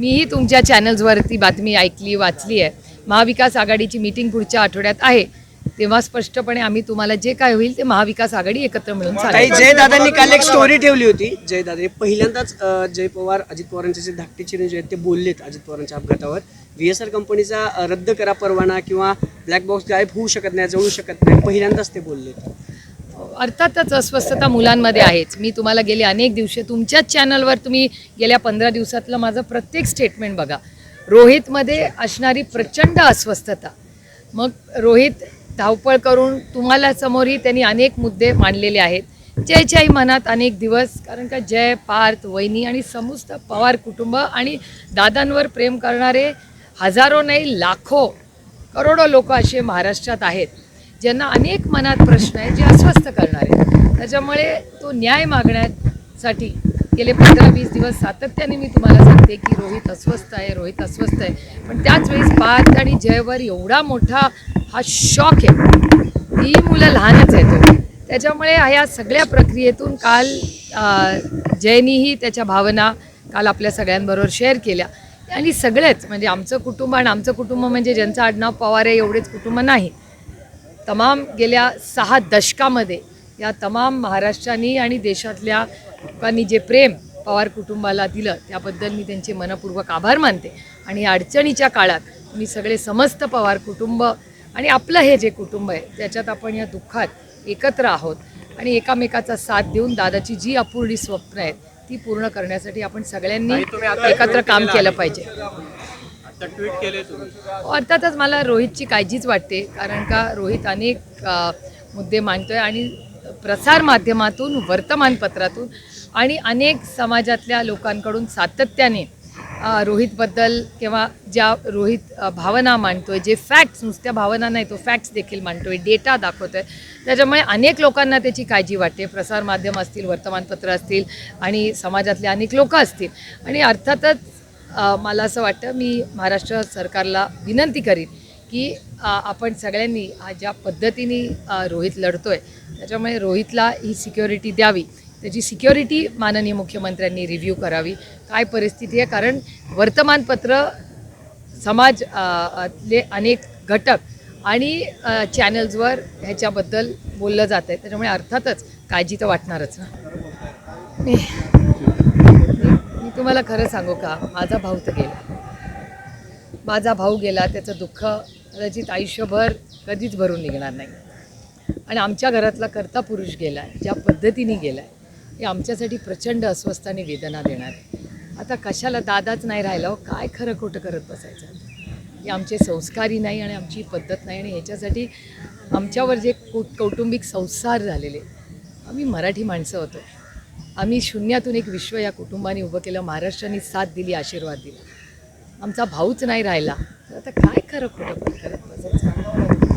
मीही तुमच्या चॅनल्सवरती बातमी ऐकली वाचली आहे. महाविकास आघाडीची मीटिंग पुढच्या आठवड्यात आहे. तेव्हा स्पष्टपणे आम्ही तुम्हाला जे काय होईल ते महाविकास आघाडी एकत्र मिळून काही सांगू जय दादांनी काल एक स्टोरी ठेवली होती. जय दादा पहिल्यांदाच जय पवार अजित पवारांचे जे धाकटे चिरंजीव जे आहेत ते बोललेत अजित पवारांच्या अपघातावर. व्ही एस आर कंपनीचा रद्द करा परवाना किंवा ब्लॅक बॉक्स गायब होऊ शकत नाही जळू शकत नाही पहिल्यांदाच ते बोललेत. अर्थातच अस्वस्थता मुलांमध्ये आहेच. मी तुम्हाला गेले अनेक दिवशी तुमच्याच चॅनलवर तुम्ही गेल्या पंधरा दिवसातलं माझं प्रत्येक स्टेटमेंट बघा. रोहितमध्ये असणारी प्रचंड अस्वस्थता. मग रोहित धावपळ करून तुम्हाला समोरही त्यांनी अनेक मुद्दे मांडलेले आहेत. जयच्याही मनात अनेक दिवस कारण का जय पार्थ वहिनी आणि समस्त पवार कुटुंब आणि दादांवर प्रेम करणारे हजारो नाही लाखो करोडो लोक असे महाराष्ट्रात आहेत. ज्यांना अनेक मनात प्रश्न आहेत जे अस्वस्थ करणार आहेत. त्याच्यामुळे तो न्याय मागण्यासाठी गेले पंधरा वीस दिवस सातत्याने मी तुम्हाला सांगते की रोहित अस्वस्थ आहे रोहित अस्वस्थ आहे. पण त्याच वेळेस पार्थ आणि जयवर एवढा मोठा हा शॉक आहे. ही मुलं लहानच आहेत. त्याच्यामुळे ह्या सगळ्या प्रक्रियेतून काल जयनीही त्याच्या भावना काल आपल्या सगळ्यांबरोबर शेअर केल्या. आणि सगळेच म्हणजे आमचं कुटुंब आणि आमचं कुटुंब म्हणजे ज्यांचं आडनाव पवार आहे एवढेच कुटुंब नाही. तमाम गेल्या सहा दशकामध्ये या तमाम महाराष्ट्रानी आणि देशातल्या लोकांनी जे प्रेम पवार कुटुंबाला दिलं त्याबद्दल मी त्यांचे मनपूर्वक आभार मानते. आणि या अडचणीच्या काळात मी सगळे समस्त पवार कुटुंब आणि आपलं हे जे कुटुंब आहे त्याच्यात आपण या दुःखात एकत्र आहोत आणि एकामेकाचा साथ देऊन दादाची जी अपूर्णी स्वप्न आहेत ती पूर्ण करण्यासाठी आपण सगळ्यांनी एकत्र काम केलं पाहिजे. ट्विट केले तुम्ही? हो, अर्थातच मला रोहितची काळजीच वाटते कारण का रोहित अनेक मुद्दे मांडतोय आणि प्रसार माध्यमातून वर्तमानपत्रातून आणि अनेक समाजातल्या लोकांकडून सातत्याने रोहितबद्दल किंवा ज्या रोहित भावना मांडतोय जे फॅक्ट्स नुसत्या भावना नाही तो फॅक्ट्स देखील मांडतोय डेटा दाखवतोय. त्याच्यामुळे अनेक लोकांना त्याची काळजी वाटते. प्रसार माध्यम असतील वर्तमानपत्र असतील आणि समाजातले अनेक लोक असतील. आणि अर्थातच मला असं वाटतं मी महाराष्ट्र सरकारला विनंती करीन की आपण सगळ्यांनी ज्या पद्धतीने रोहित लढतो आहे त्याच्यामुळे रोहितला ही सिक्युरिटी द्यावी. त्याची सिक्युरिटी माननीय मुख्यमंत्र्यांनी रिव्ह्यू करावी. काय परिस्थिती आहे? कारण वर्तमानपत्र समाज ले अनेक घटक आणि चॅनल्सवर ह्याच्याबद्दल बोललं जात आहे त्याच्यामुळे अर्थातच काळजी तर वाटणारच ना. मी तुम्हाला खरं सांगू का? माझा भाऊ तर गेला. माझा भाऊ गेला त्याचं दुःख कदाचित आयुष्यभर कधीच भरून निघणार नाही. आणि आमच्या घरातला कर्ता पुरुष गेला आहे ज्या पद्धतीने गेला आहे हे आमच्यासाठी प्रचंड अस्वस्थ आणि वेदना देणार आहे. आता कशाला दादाच नाही राहिला हो? काय खरं खोटं करत बसायचं? हे आमचे संस्कारही नाही आणि आमची पद्धत नाही आणि ह्याच्यासाठी आमच्यावर जे कौ कौटुंबिक संसार झालेले आम्ही मराठी माणसं होतो. आम्ही शून्यातून एक विश्व या कुटुंबाने उभं केलं महाराष्ट्राने साथ दिली आशीर्वाद दिला. आमचा भाऊच नाही राहिला. तर आता काय खरं खोटं करत